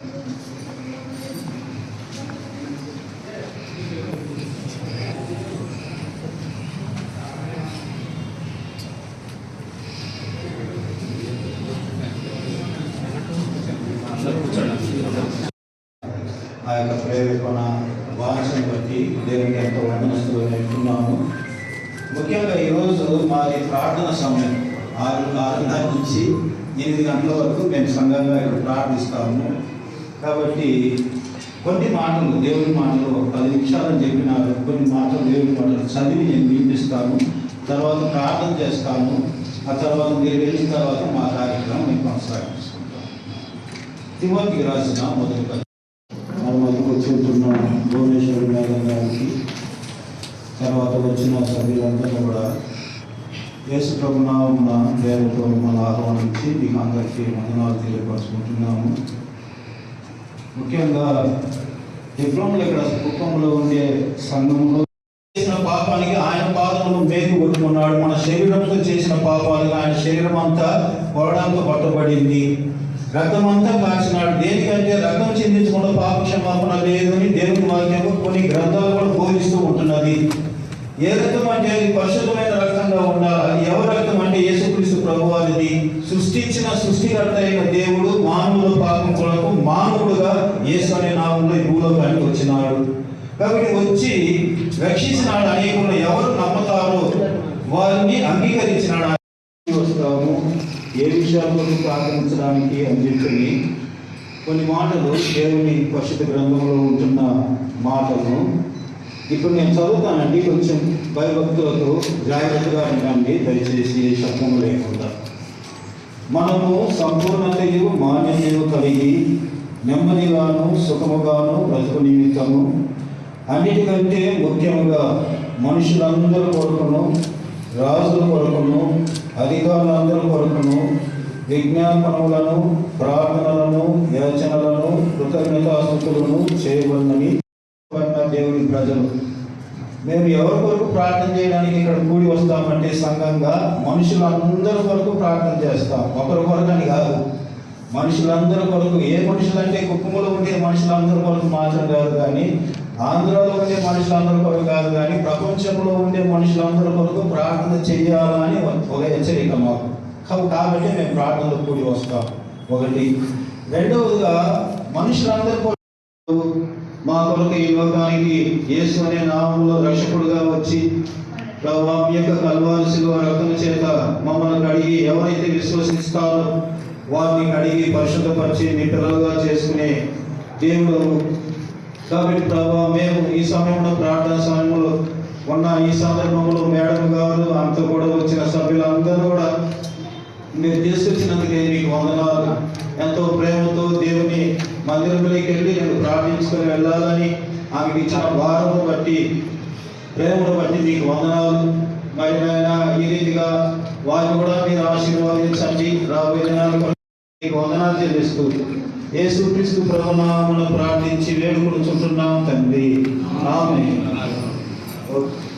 ఆ యొక్క ప్రేరేపణ వాంఛను బట్టి దేవునికి ఎంతో వందనస్తులు నేర్చుకున్నాము. ముఖ్యంగా ఈరోజు మాది ప్రార్థన సమయం. ఆరు ఆరున్నర నుంచి ఎనిమిది గంటల వరకు మేము సంఘంగా ఇక్కడ ప్రార్థిస్తాము. కాబట్టి కొన్ని మాటలు దేవుని మాటలు పది నిమిషాలు చెప్పినారు కొన్ని మాటలు దేవుని మాటలు చదివి నేను వినిపిస్తాను. తర్వాత ప్రార్థన చేస్తాను. ఆ తర్వాత మీరు వెళ్ళిన తర్వాత మా కార్యక్రమం మేము కొనసాగిస్తుంటాం తిమోతికి రాసిన మొదటి పత్రిక. మన మధ్యకు వచ్చుంటున్న భువనేశ్వరి మేడం గారికి. తర్వాత వచ్చిన సభ్యులందరూ కూడా యేసు ప్రభు నామమున ప్రేమతో మన ఆహ్వానించి మీకు అందరికీ వందనాలు తెలియపరుచుకుంటున్నాము. ముఖ్యంగా డిప్లొమలు ఇక్కడ కుప్పంలో ఉండే సంఘంలో చేసిన పాపానికి ఆయన పాదములు మేకు కొట్టుకున్నాడు. మన శరీరంతో చేసిన పాపాలకు ఆయన శరీరం అంతా కొరడంతో పట్టబడింది. రక్తం అంతా కాచినాడు. దేనికంటే రక్తం చిందించకుండా పాప క్షమాపణ లేదు అని దేవుని వాక్యము కొన్ని గ్రంథాలు కూడా బోధిస్తూ ఉంటున్నది. ఏ రక్తం అంటే అది పరిశుద్ధమైన రక్తంగా ఉండాలి? ఎవరి రక్తం అంటే యేసుక్రీస్తు ప్రభు వారిది సృష్టించిన సృష్టికర్త అయిన దేవుడు మానవుల పాపం కొరకు మానవుడుగా యేసు అనే నామంలో ఈ భూలోకానికి వచ్చినాడు. కాబట్టి వచ్చి రక్షించినాడు అనేకుండా ఎవరు నమ్ముతారో వారిని అంగీకరించినాడు. వస్తాము. ఏ విషయాల గురించి ప్రార్థించడానికి అని చెప్పి కొన్ని మాటలు దేవుని పరిశుద్ధ గ్రంథంలో ఉంటున్న మాటలు. ఇప్పుడు నేను చదువుతానండి. కొంచెం భయభక్తులతో జాగ్రత్తగా ఉండండి. దయచేసి శబ్దం లేకుండా. మనము సంపూర్ణతయు మాన్యతయు కలిగి నెమ్మదిగాను సుఖముగాను బ్రతుకు నిమిత్తము. అన్నిటికంటే ముఖ్యముగా మనుషులందరి కొరకును రాజుల కొరకును అధికారులందరి కొరకును విజ్ఞాపనములను ప్రార్థనలను యాచనలను కృతజ్ఞతాస్థుతులను చేయవలనని దేవుని ప్రజలు. మేము ఎవరి కొరకు ప్రార్థన చేయడానికి ఇక్కడ కూడి వస్తామంటే సంఘంగా మనుషులందరి కొరకు ప్రార్థన చేస్తాం. ఒకరి కొరకు అని కాదు. మనుషులందరి కొరకు ఏ మనుషులంటే కుటుంబంలో ఉండే మనుషులందరి కొరకు మాత్రం కాదు కానీ ఆంధ్రాలో ఉండే మనుషులందరి కొరకు కాదు కానీ ప్రపంచంలో ఉండే మనుషులందరి కొరకు ప్రార్థన చేయాలని ఒక హెచ్చరిక మాకు. కాబట్టి మేము ప్రార్థనలు కూడి వస్తాం. ఒకటి. రెండవదిగా మనుషులందరి కొరకు మా కొరకు ఈ లోకానికి యేసు అనే నామంలో రక్షకుడుగా వచ్చి ప్రభావం యొక్క కల్వాల్సిన రక్తం చేత మమ్మల్ని కడిగి ఎవరైతే విశ్వసిస్తారో వారిని కడిగి పరిశుద్ధపరిచి మీ పిల్లలుగా చేసుకునే దేవుడు. కాబట్టి ప్రభావ మేము ఈ సమయంలో ప్రార్థన సమయంలో ఉన్న ఈ సందర్భంలో మేడం గారు అంత కూడా వచ్చిన సభ్యులందరూ కూడా మీరు తీసుకొచ్చినందుకే మీకు వందనాలు. ఎంతో ప్రేమతో దేవుని మందిరంలోకి వెళ్ళి నేను ప్రార్థించుకొని వెళ్ళాలని ఆమెకి ఇచ్చిన భారము బట్టి ప్రేమను బట్టి మీకు వందనాలు. మరి నాయన ఈ రీతిగా వారిని కూడా మీరు ఆశీర్వాదించండి. రాబోయే దినాలు వందనాలు చెల్లిస్తూ యేసుక్రీస్తు ప్రభునామను ప్రార్థించి వేడుకొనుచుంటున్నాం తండ్రి. ఆమె ఓకే